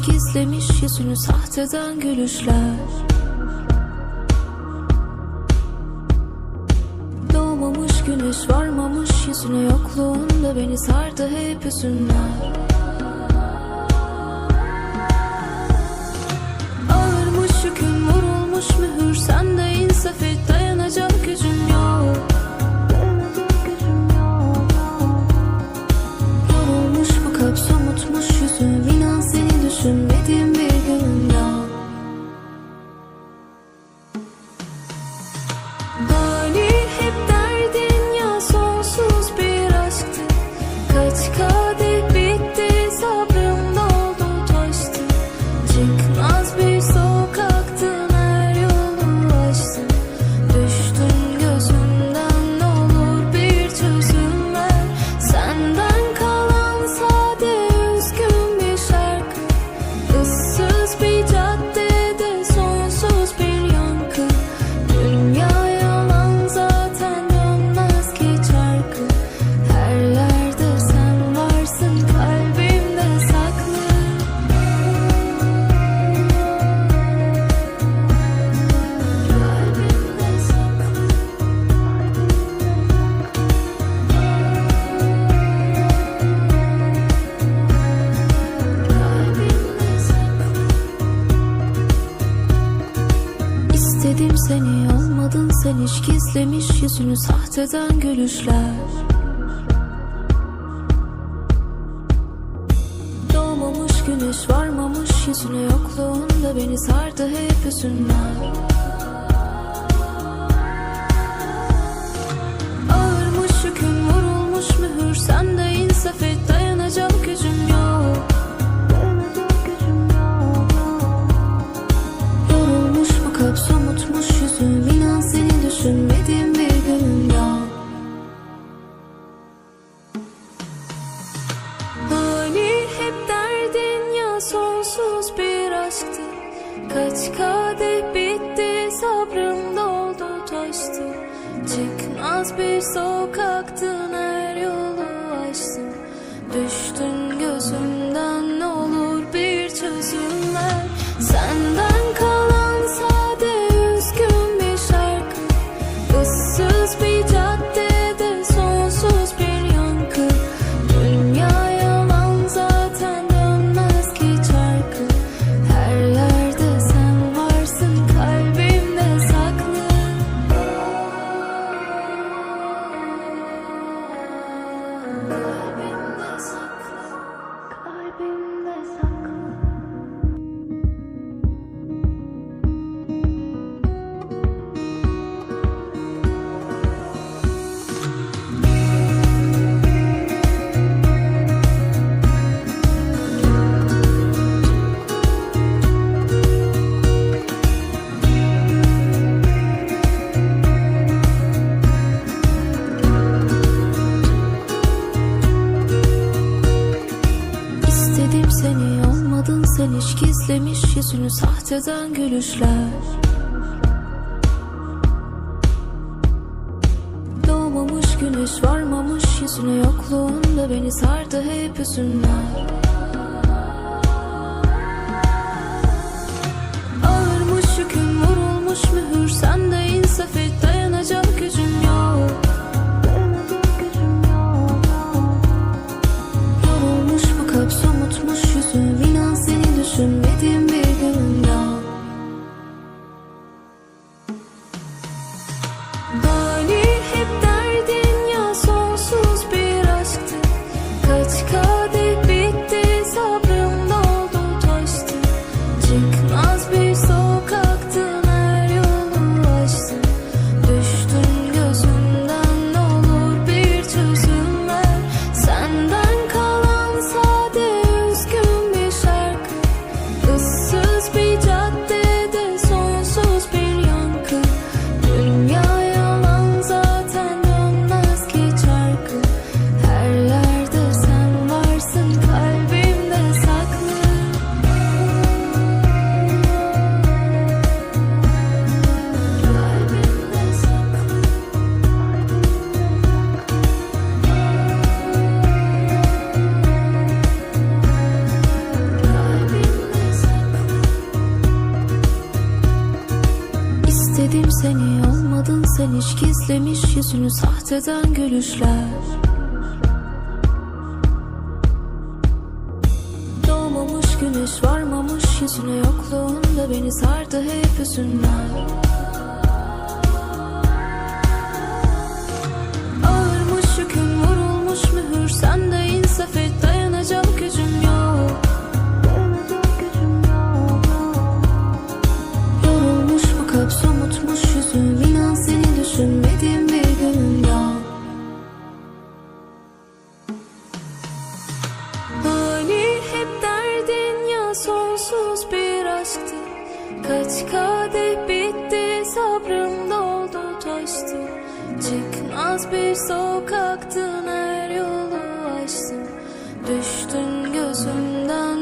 Aşk izlemiş yüzünü sahteden gülüşler. Doğmamış güneş varmamış yüzüne yokluğunda beni sardı hep üzünler Sevdim seni olmadın sen. Hiç gizlemiş yüzünü sahteden gülüşler. Doğmamış güneş varmamış yüzüne yokluğunda beni sardı hep üzünler Ağırmış yüküm vurulmuş mühür sende Kaç kadeh bitti sabrım doldu taştı. Çıkmaz bir sokaktın her yolu açtım Düştün yüzünü sahteden gülüşler. Doğmamış güneş varmamış yüzüne yokluğunda beni sardı hep hüzünler Ağırmış yüküm vurulmuş mühür sende insaf et sen iyi olmadın sen. Hiç gizlemiş yüzünü sahteden gülüşler. Doğmamış güneş varmamış yüzüne yokluğunda beni sardı hep hüzünler Kaç kadeh bitti sabrım doldu taştı. Çıkmaz bir sokaktın her yolu açtım Düştün gözümden